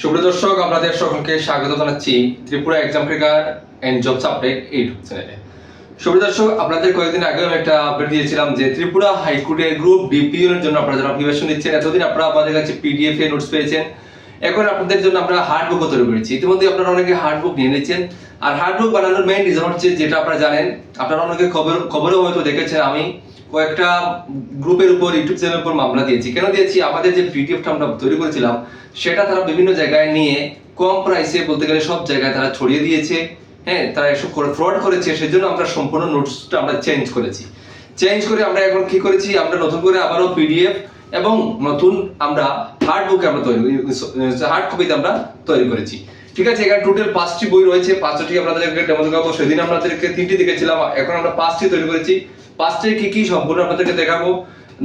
সুপ্রিয় দর্শক, আপনাদের সকলকে স্বাগত জানাচ্ছি Tripura exam tracker and jobs update YouTube চ্যানেলে সুপ্রিয় দর্শক, আপনাদের কয়েকদিন আগে আমি একটা আপডেট দিয়েছিলাম যে ত্রিপুরা হাইকোর্টের গ্রুপ ডিপিও এর জন্য আপনারা যারা প্রিপারেশন দিচ্ছেন এতদিন আপনারা আমাদের কাছে পিডিএফ এ নোটস পেয়েছেন। এখন আপনাদের জন্য আমরা হার্ড বুকও তৈরি করেছি। ইতিমধ্যে আপনারা অনেকে হার্ড বুক নিয়ে নিয়েছেন। আর হার্ড বুক বানানোর মেইন রিজন হচ্ছে যেটা আপনারা জানেন, আপনারা অনেকে খবর খবরেও হয়তো দেখেছেন আমি। কয়েকটা গ্রুপের উপর, ইউটিউব চ্যানেলের উপর মামলা দিয়েছি। কেন দিয়েছি? আমাদের যে পিডিএফটা আমরা তৈরি করেছিলাম, সেটা তারা বিভিন্ন জায়গায় নিয়ে কম প্রাইসে বলতে গেলে সব জায়গায় তারা ছড়িয়ে দিয়েছে। হ্যাঁ তারা এসব করে ফ্রড করেছে, সেজন্য আমরা সম্পূর্ণ নোটসটা আমরা চেঞ্জ করেছি। চেঞ্জ করে আমরা এখন কি করেছি? আমরা নতুন করে আবারও পিডিএফ এবং নতুন আমরা হার্ড বুকে আমরা তৈরি হার্ড কপিতে আমরা তৈরি করেছি। ঠিক আছে, এখানে টোটাল পাঁচটি বই রয়েছে, পাঁচটি আপনাদেরকে ডেমো দেখাবো। সেদিন আপনাদেরকে তিনটি দেখেছিলাম, এখন আমরা পাঁচটি তৈরি করেছি। পাঁচটি কি কি সম্পূর্ণ আপনাদেরকে দেখাবো?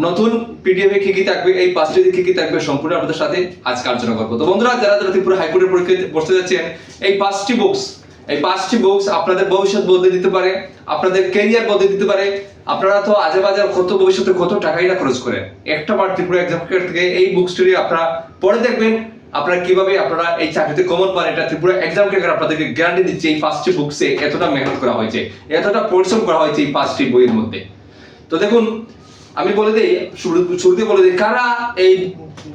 নতুন পিডিএফ এ কি কি থাকবে? এই পাঁচটি কি কি থাকবে সম্পূর্ণ আপনাদের সাথে আজকে আলোচনা করব। তো বন্ধুরা, যারা যারা ত্রিপুরা হাইকোর্টের পরীক্ষায় বসতে যাচ্ছেন, এই পাঁচটি বুকস এই পাঁচটি বুকস আপনাদের ভবিষ্যৎ বদলে দিতে পারে, আপনাদের ক্যারিয়ার বদলে দিতে পারে। আপনারা তো আজে বাজার কত ভবিষ্যতে কত টাকাই না খরচ করেন একটা বার ত্রিপুরা এক্সাম থেকে এই বুকসটি আপনারা পড়ে দেখবেন। আপনারা কীভাবে আপনারা এই চাকরিতে কমন পান, এটা ত্রিপুরা এক্সাম ক্রেকার আপনাদেরকে গ্যারান্টি দিচ্ছে এই পাঁচটি বুকসে এতটা মেহনত করা হয়েছে, এতটা পরিশ্রম করা হয়েছে এই পাঁচটি বইয়ের মধ্যে। তো দেখুন, আমি বলে দিই, শুরু শুরুতে বলে দিই, কারা এই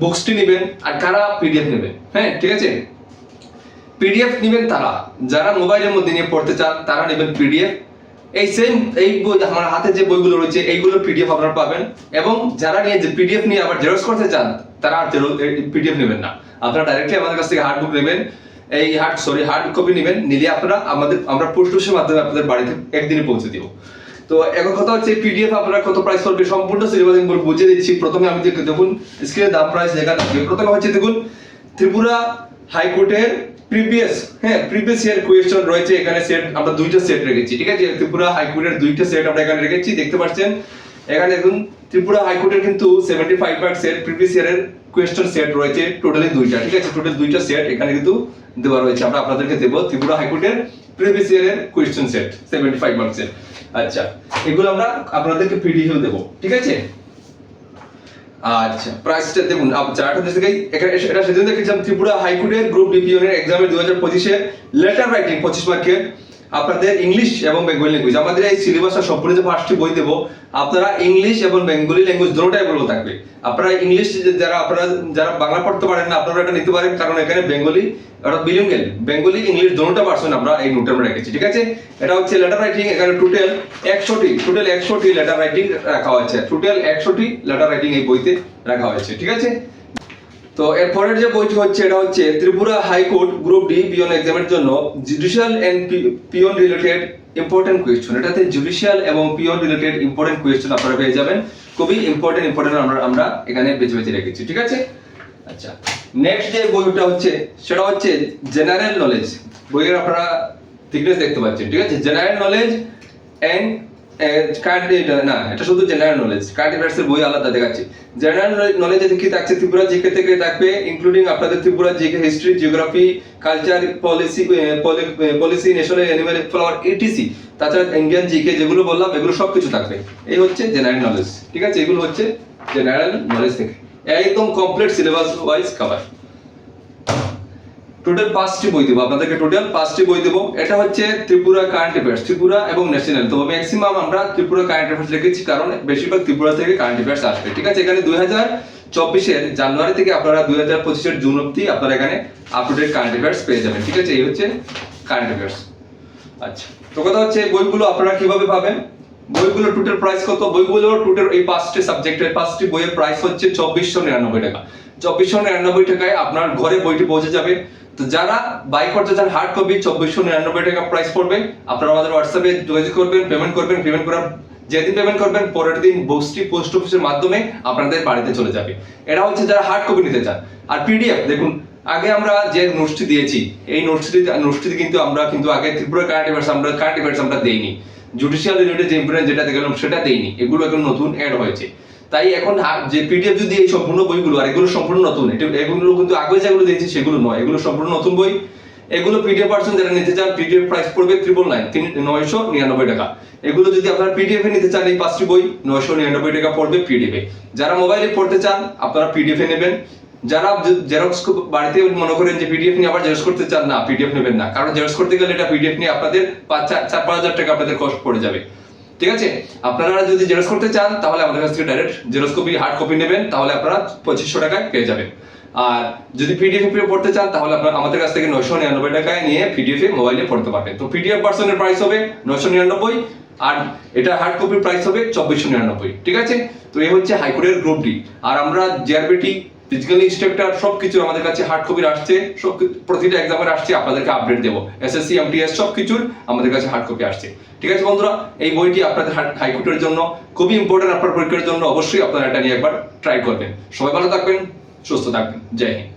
বুকসটি নেবেন আর কারা পিডিএফ নেবেন? হ্যাঁ ঠিক আছে? পিডিএফ নেবেন তারা। যারা মোবাইলের মধ্যে নিয়ে পড়তে চান, তারা নেবেন পিডিএফ এই সেম এই বই আমার হাতে যে বইগুলো রয়েছে, এইগুলো পিডিএফ আপনারা পাবেন। এবং যারা নিয়ে যে পিডিএফ নিয়ে আবার জেরক্স করতে চান, তারা আর পিডিএফ নেবেন না। আপনারা ডাইরেক্টলি আমাদের কাছ থেকে হার্ড বুক নেবেন। এই হার্ড সরি হার্ড কপি নেবেন। নিলে আপনারা আমাদের, আমরা পোস্ট অফিসের মাধ্যমে আপনাদের বাড়িতে একদিনে পৌঁছে দিব। তো এখন কথা হচ্ছে পিডিএফ আপনারা কত প্রাইস পড়বে সম্পূর্ণ সিলেবাস আমি বুঝিয়ে দিচ্ছি। প্রথমে আমি দেখুন স্ক্রিনে দাম প্রাইস লেখা থাকবে প্রথমে হচ্ছে দেখুন, ত্রিপুরা হাইকোর্টের প্রিভিয়াস হ্যাঁ প্রিভিয়াস ইয়ার কোয়েশ্চন রয়েছে। এখানে সেট আমরা দুইটা সেট রেখেছি, ঠিক আছে? ত্রিপুরা হাইকোর্টের দুইটা সেট আমরা এখানে রেখেছি, দেখতে পাচ্ছেন। এখানে দেখুন, ত্রিপুরা হাইকোর্টের কিন্তু seventy five part set previous ইয়ারের কোয়েশ্চন সেট রয়েছে টোটালি দুইটা, ঠিক আছে? টোটাল দুইটা সেট এখানে কিন্তু দেওয়া রয়েছে। আমরা আপনাদেরকে দেবো ত্রিপুরা হাইকোর্টের প্রিভিয়াস ইয়ারের question set seventy five marks set আচ্ছা এগুলো আমরা আপনাদেরকে পিডিএফ দেবো, ঠিক আছে? আচ্ছা প্রাইসটা দেখুন চারটা এখানে এটা সেদিন দেখেছিলাম, ত্রিপুরা হাইকোর্টের গ্রুপ ডিপিওনের এক্সামে দু হাজার পঁচিশে লেটার রাইটিং পঁচিশ মার্কের আপনাদের ইংলিশ এবং বেঙ্গলি ল্যাঙ্গুয়েজ আমাদের এই সিলেবাসটা সম্পূর্ণ যে বই দেবো, আপনারা ইংলিশ এবং বেঙ্গলি ল্যাঙ্গুয়েজ দুটোটাই বলব থাকবে। আপনারা ইংলিশ যারা, আপনারা যারা বাংলা পড়তে পারেন না, আপনারা এটা নিতে পারেন, কারণ এখানে বেঙ্গলি বিলিঙ্গেল বেঙ্গলি ইংলিশ দুটোটা পার্সেন্ট আমরা এই নোটে আমরা রেখেছি, ঠিক আছে? এটা হচ্ছে লেটার রাইটিং এখানে টোটাল একশোটি টোটাল একশোটি লেটার রাইটিং রাখা হয়েছে। টোটাল একশোটি লেটার রাইটিং এই বইতে রাখা হয়েছে, ঠিক আছে? তো এরপরের যে বইটি হচ্ছে, এটা হচ্ছে Tripura high court group D peon এক্সামের জন্য judicial and peon related important question এটাতে জুডিশিয়াল এবং পিওন রিলেটেড ইম্পর্টেন্ট কোয়েশ্চন আপনারা পেয়ে যাবেন। খুবই ইম্পর্টেন্ট ইম্পর্টেন্ট আমরা আমরা এখানে বেছে বেছে রেখেছি, ঠিক আছে? আচ্ছা নেক্সট যে বইটা হচ্ছে, সেটা হচ্ছে জেনারেল নলেজ বইয়ের আপনারা থিকনেস দেখতে পাচ্ছেন, ঠিক আছে? জেনারেল নলেজ এন্ড কার্ড না, এটা শুধু জেনারেল নলেজ কার্ড অ্যাফেয়ার্স বই আলাদা দেখাচ্ছি। জেনারেল নলেজে কি থাকছে ত্রিপুরা জিকে থেকে থাকবে ইনক্লুডিং আপনাদের Tripura GK history geography culture policy policy national animal flower etc তাছাড়া ইন্ডিয়ান জিকে যেগুলো বললাম, এগুলো সব কিছু থাকবে। এই হচ্ছে জেনারেল নলেজ ঠিক আছে? এগুলো হচ্ছে জেনারেল নলেজ থেকে। একদম complete syllabus wise cover total পাঁচটি বই দেবো, আপনাদেরকে টোটাল পাঁচটি বই দেবো। এটা হচ্ছে ত্রিপুরা কারেন্ট অ্যাফেয়ার্স ত্রিপুরা এবং ন্যাশনাল তো ম্যাক্সিমাম আমরা ত্রিপুরা কারেন্ট অ্যাফেয়ার্স রেখেছি, কারণ বেশিরভাগ ত্রিপুরা থেকে কারেন্ট অ্যাফেয়ার্স আসবে। ঠিক আছে, এখানে দুই হাজার চব্বিশের জানুয়ারি থেকে আপনারা দুই হাজার পঁচিশের জুন অব্দি আপনারা এখানে আপ কারেন্ট অ্যাফেয়ার্স পেয়ে যাবেন। ঠিক আছে, এই হচ্ছে কারেন্ট অ্যাফেয়ার্স আচ্ছা তো কথা হচ্ছে বইগুলো আপনারা কীভাবে পাবেন? বইগুলো টোটাল প্রাইস কত? বইগুলো টোটাল এই পাঁচটি সাবজেক্টের পাঁচটি বইয়ের প্রাইস হচ্ছে চব্বিশশো নিরানব্বই টাকা। চব্বিশশো নিরানব্বই টাকায় আপনার ঘরে বইটি পৌঁছে যাবে। তো যারা বাই করতে চান হার্ড কপি চব্বিশশো নিরানব্বই টাকা প্রাইস পড়বে। আপনারা আমাদের হোয়াটসঅ্যাপে যোগাযোগ করবেন পেমেন্ট করবেন পেমেন্ট করার যেদিন পেমেন্ট করবেন, পরের দিন বক্সটি পোস্ট অফিসের মাধ্যমে আপনাদের বাড়িতে চলে যাবে। এটা হচ্ছে যারা হার্ড কপি নিতে চান। আর পিডিএফ দেখুন, আগে আমরা যে নোটসটি দিয়েছি, এই নোটসটি নোটসটি কিন্তু আমরা কিন্তু আগে ত্রিপুরা কারেন্ট অ্যাফেয়ার্স আমরা কারেন্ট অ্যাফেয়ার্স আমরা দেইনি। জুডিশিয়াল রিলেটেড যে ইম্পর্টেন্ট যেটা দেখলাম সেটা দেইনি। এগুলো এখন নতুন অ্যাড হয়েছে। তাই এখন যে পিডিএফ যদি এই সম্পূর্ণ বইগুলো, আর এগুলো সম্পূর্ণ নতুন এগুলো কিন্তু আগে যেগুলো দিয়েছি সেগুলো নয়, এগুলো সম্পূর্ণ নতুন বই। এগুলো পিডিএফ পার্সন যারা নিতে চান পিডিএফ প্রাইস পড়বে ত্রিপল নাইন তিন নয়শো নিরানব্বই টাকা। এগুলো যদি আপনারা পিডিএফ এ নিতে চান, এই পাঁচটি বই, নয়শো নিরানব্বই টাকা পড়বে পিডিএফ এ। যারা মোবাইলে পড়তে চান, আপনারা পিডিএফ এ নেবেন। যারা জেরক্স বাড়িতে মনে করেন যে পিডিএফ নিয়ে আবার জেরক্স করতে চান, না পিডিএফ নেবেন না। কারণ জেরক্স করতে গেলে এটা পিডিএফ নিয়ে আপনাদের পাঁচ চার চার পাঁচ হাজার টাকা আপনাদের কষ্ট পড়ে যাবে। ঠিক আছে? আপনারা যদি জেরক্স করতে চান, তাহলে আমাদের কাছ থেকে direct xerox copy hard copy নেবেন, তাহলে আপনারা পঁচিশশো টাকায় পেয়ে যাবেন। আর যদি পিডিএফ এ পড়তে চান, তাহলে আপনারা আমাদের কাছ থেকে নয়শো নিরানব্বই টাকায় নিয়ে পিডিএফ এ মোবাইলে পড়তে পারবেন। তো পিডিএফ ভার্সনের প্রাইস হবে নয়শো নিরানব্বই, আর এটা হার্ড কপির প্রাইস হবে চব্বিশশো নিরানব্বই। ঠিক আছে? তো এই হচ্ছে হাইকোর্টের গ্রুপ ডি আর আমরা জিআরবিটি ফিজিক্যাল ইনস্ট্রাক্টর সবকিছু আমাদের কাছে হার্ড কপির আসছে সব প্রতিটা এক্সামের আসছে, আপনাদেরকে আপডেট দেবো। এসএসসি এমটিএস সব কিছুর আমাদের কাছে হার্ড কপি আসছে। ঠিক আছে বন্ধুরা, এই বইটি আপনাদের হাইকোর্টের জন্য, খুবই ইম্পর্টেন্ট আপনার পরীক্ষার জন্য, অবশ্যই আপনারা এটা নিয়ে একবার ট্রাই করবেন। সবাই ভালো থাকবেন, সুস্থ থাকবেন। জয় হিন্দ।